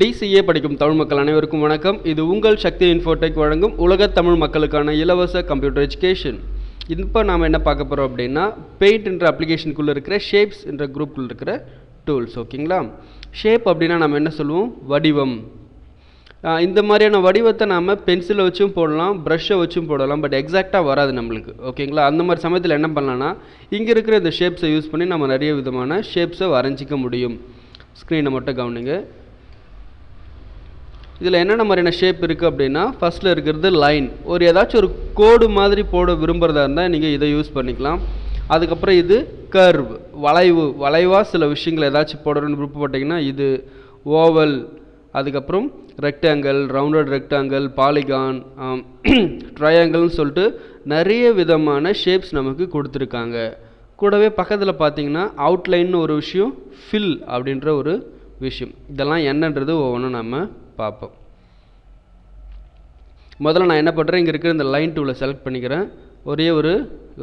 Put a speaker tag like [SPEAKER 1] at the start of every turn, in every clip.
[SPEAKER 1] TCA படிக்கும் தமிழ் மக்கள் அனைவருக்கும் வணக்கம். இது உங்கள் சக்தி இன்ஃபோடெக் வழங்கும் உலக தமிழ் மக்களுக்கான இலவச கம்ப்யூட்டர் எஜுகேஷன் இப்போ நாம் என்ன பார்க்க போகிறோம் அப்படின்னா பெயிண்ட் என்ற அப்ளிகேஷனுக்குள்ளே இருக்கிற ஷேப்ஸ் என்ற குரூப்பில் இருக்கிற டூல்ஸ் ஓகேங்களா ஷேப் அப்படின்னா நம்ம என்ன சொல்லுவோம்? வடிவம். இந்த மாதிரியான வடிவத்தை நாம் பென்சிலை வச்சும் போடலாம் ப்ரஷ்ஷை வச்சும் போடலாம் பட் எக்ஸாக்டாக வராது நம்மளுக்கு ஓகேங்களா அந்த மாதிரி சமயத்தில் என்ன பண்ணலான்னா இங்கே இருக்கிற இந்த ஷேப்ஸை யூஸ் பண்ணி நம்ம நிறைய விதமான ஷேப்ஸை வரைஞ்சிக்க முடியும். ஸ்க்ரீனை மட்டும் கவனிங்க. இதில் என்னென்ன மாதிரியான ஷேப் இருக்குது அப்படின்னா ஃபஸ்ட்டில் இருக்கிறது லைன் ஒரு ஏதாச்சும் ஒரு கோடு மாதிரி போட விரும்புகிறதா இருந்தால் நீங்கள் இதை யூஸ் பண்ணிக்கலாம். அதுக்கப்புறம் இது கர்வ் வளைவு. வளைவாக சில விஷயங்கள் ஏதாச்சும் போடணும்னு விருப்பப்பட்டீங்கன்னா இது ஓவல் அதுக்கப்புறம் ரெக்டாங்கிள் ரவுண்டட் ரெக்டாங்கிள் பாலிகான் ட்ரையாங்கிள்னு சொல்லிட்டு நிறைய விதமான ஷேப்ஸ் நமக்கு கொடுத்துருக்காங்க. கூடவே பக்கத்தில் பார்த்தீங்கன்னா அவுட்லைன்னு ஒரு விஷயம் ஃபில் அப்படின்ற ஒரு விஷயம். இதெல்லாம் என்னன்றது ஒவ்வொன்றும் நம்ம பார்ப்போம். முதல்ல நான் என்ன பண்ணுறேன்? இங்கே இருக்கிற இந்த லைன் டூவில் செலக்ட் பண்ணிக்கிறேன். ஒரே ஒரு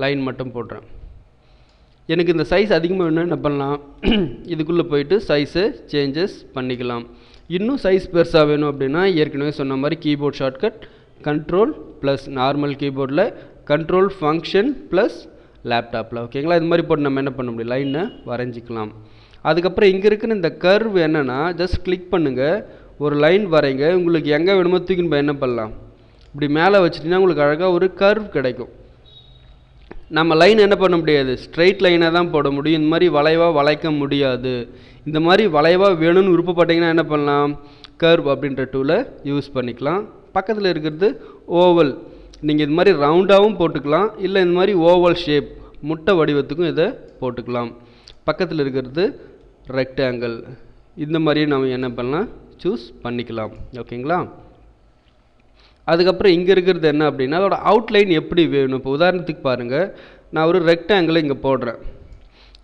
[SPEAKER 1] லைன் மட்டும் போடுறேன். எனக்கு இந்த சைஸ் அதிகமாக வேணும்னா என்ன பண்ணலாம்? இதுக்குள்ளே போயிட்டு சைஸு சேஞ்சஸ் பண்ணிக்கலாம். இன்னும் சைஸ் பெருசாக வேணும் அப்படின்னா ஏற்கனவே சொன்ன மாதிரி keyboard shortcut control plus normal கீபோர்டில் கண்ட்ரோல் ஃபங்க்ஷன் ப்ளஸ் லேப்டாப்பில் ஓகேங்களா இது மாதிரி போட்டு நம்ம என்ன பண்ண முடியும்? லைனை வரைஞ்சிக்கலாம். அதுக்கப்புறம் இங்கே இருக்கிற இந்த கர்வ் என்னென்னா ஜஸ்ட் கிளிக் பண்ணுங்கள் ஒரு லைன் வரைங்க உங்களுக்கு எங்கே வேணுமோ தூக்கின்னு போய் என்ன பண்ணலாம்? இப்படி மேலே வச்சுட்டிங்கன்னா உங்களுக்கு அழகாக ஒரு கர்வ் கிடைக்கும். நம்ம லைன் என்ன பண்ண முடியாது? ஸ்ட்ரைட் லைனாக தான் போட முடியும். இந்த மாதிரி வளைவாக வளைக்க முடியாது. இந்த மாதிரி வளைவாக வேணும்னு விருப்பப்பட்டீங்கன்னா என்ன பண்ணலாம்? கர்வ் அப்படின்ற டூலை யூஸ் பண்ணிக்கலாம். பக்கத்தில் இருக்கிறது ஓவல் நீங்கள் இது மாதிரி ரவுண்டாகவும் போட்டுக்கலாம். இல்லை இந்த மாதிரி ஓவல் ஷேப் முட்டை வடிவத்துக்கும் இதை போட்டுக்கலாம். பக்கத்தில் இருக்கிறது ரெக்டாங்கிள் இந்த மாதிரியும் நம்ம என்ன பண்ணலாம்? சூஸ் பண்ணிக்கலாம். ஓகேங்களா அதுக்கப்புறம் இங்கே இருக்கிறது என்ன அப்படின்னா அதோட அவுட்லைன் எப்படி வேணும்? இப்போ உதாரணத்துக்கு பாருங்கள் நான் ஒரு ரெக்டாங்கிளை இங்கே போடுறேன்.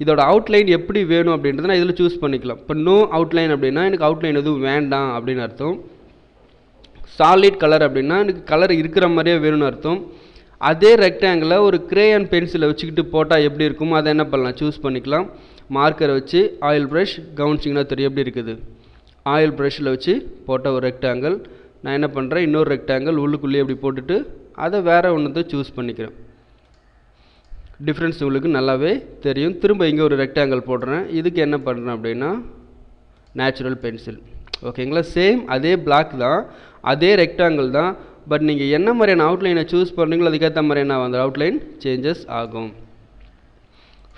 [SPEAKER 1] இதோட அவுட்லைன் எப்படி வேணும் அப்படின்றத நான் இதில் சூஸ் பண்ணிக்கலாம். இப்போ நோ அவுட்லைன் அப்படின்னா எனக்கு அவுட்லைன் எதுவும் வேண்டாம் அப்படின்னு அர்த்தம். சாலிட் கலர் அப்படின்னா எனக்கு கலர் இருக்கிற மாதிரியே வேணும்னு அர்த்தம். அதே ரெக்டாங்கிளை ஒரு கிரேயான் பென்சிலை வச்சுக்கிட்டு போட்டால் எப்படி இருக்குமோ அதை என்ன பண்ணலாம்? சூஸ் பண்ணிக்கலாம். மார்க்கரை வச்சு ஆயில் ப்ரஷ் கவனிச்சிங்கன்னா தெரியும் எப்படி இருக்குது? ஆயில் ப்ரஷ்ஷில் வச்சு போட்ட ஒரு ரெக்டாங்கிள் நான் என்ன பண்ணுறேன் இன்னொரு ரெக்டாங்கிள் உள்ளுக்குள்ளேயே இப்படி போட்டுட்டு அதை வேறு ஒன்றத்தை சூஸ் பண்ணிக்கிறேன். டிஃப்ரென்ஸ் உங்களுக்கு நல்லாவே தெரியும். திரும்ப இங்கே ஒரு ரெக்டாங்கிள் போடுறேன். இதுக்கு என்ன பண்ணுறேன் அப்படின்னா நேச்சுரல் பென்சில் ஓகேங்களா சேம் அதே பிளாக் தான். அதே ரெக்டாங்கிள் தான். பட் நீங்கள் என்ன மாதிரியான அவுட்லைனை சூஸ் பண்ணுறீங்களோ அதுக்கேற்ற மாதிரியான அந்த அவுட்லைன் சேஞ்சஸ் ஆகும்.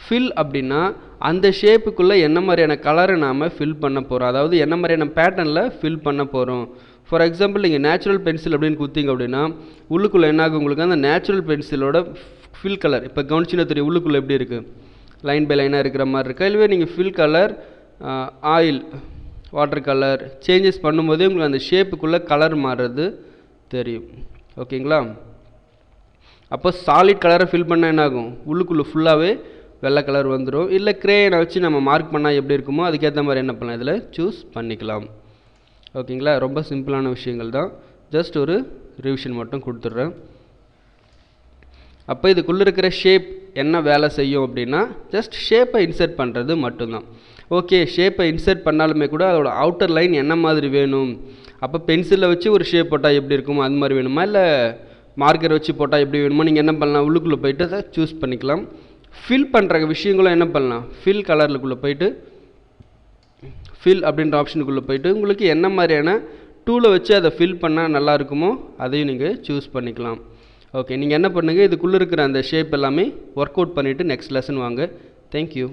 [SPEAKER 1] ஃபில் அப்படின்னா அந்த ஷேப்புக்குள்ளே என்ன மாதிரியான கலரை நாம் ஃபில் பண்ண போகிறோம் அதாவது என்ன மாதிரியான பேட்டர்னில் ஃபில் பண்ண போகிறோம் ஃபார் எக்ஸாம்பிள் நீங்கள் நேச்சுரல் பென்சில் அப்படின்னு கொடுத்தீங்க அப்படின்னா உள்ளுக்குள்ளே என்ன ஆகும் உங்களுக்கு? அந்த நேச்சுரல் பென்சிலோட ஃபில் கலர் இப்போ கவனிச்சினா தெரியும் உள்ளுக்குள்ளே எப்படி இருக்குது லைன் பை லைனாக இருக்கிற மாதிரி இருக்கா? இல்லவே நீங்கள் fill colour oil water colour changes பண்ணும்போதே உங்களுக்கு அந்த ஷேப்புக்குள்ளே கலர் மாறுறது தெரியும். ஓகேங்களா அப்போ சாலிட் கலரை ஃபில் பண்ணால் என்ன ஆகும்? உள்ளுக்குள்ளே ஃபுல்லாகவே வெள்ளை கலர் வந்துடும் இல்லை க்ரேயனை வச்சு நம்ம மார்க் பண்ணால் எப்படி இருக்குமோ அதுக்கேற்ற மாதிரி என்ன பண்ணலாம் இதில்? சூஸ் பண்ணிக்கலாம். ஓகேங்களா ரொம்ப சிம்பிளான விஷயங்கள் தான். ஜஸ்ட் ஒரு ரிவிஷன் மட்டும் கொடுத்துட்றேன். அப்போ இதுக்குள்ளே இருக்கிற ஷேப் என்ன வேலை செய்யும் அப்படின்னா ஜஸ்ட் ஷேப்பை இன்சர்ட் பண்ணுறது மட்டும்தான். ஓகே ஷேப்பை இன்சர்ட் பண்ணாலுமே கூட அதோட அவுட்டர் லைன் என்ன மாதிரி வேணும்? அப்போ பென்சிலில் வச்சு ஒரு ஷேப் போட்டால் எப்படி இருக்குமோ அது மாதிரி வேணுமா? இல்லை மார்க்கர் வச்சு போட்டால் எப்படி வேணுமோ? நீங்கள் என்ன பண்ணலாம்? உள்ளுக்குள்ளே போயிட்டு அதை சூஸ் பண்ணிக்கலாம். ஃபில் பண்ணுற விஷயங்களும் என்ன பண்ணலாம்? ஃபில் கலருக்குள்ளே போயிட்டு ஃபில் அப்படின்ற ஆப்ஷனுக்குள்ளே போயிட்டு உங்களுக்கு என்ன மாதிரியான டூலை வச்சு அதை ஃபில் பண்ணால் நல்லா இருக்குமோ அதையும் நீங்கள் சூஸ் பண்ணிக்கலாம். ஓகே நீங்கள் என்ன பண்ணுங்கள் இதுக்குள்ளே இருக்கிற அந்த ஷேப் எல்லாமே ஒர்க் அவுட் பண்ணிவிட்டு நெக்ஸ்ட் லெசன் வாங்க தேங்க்யூ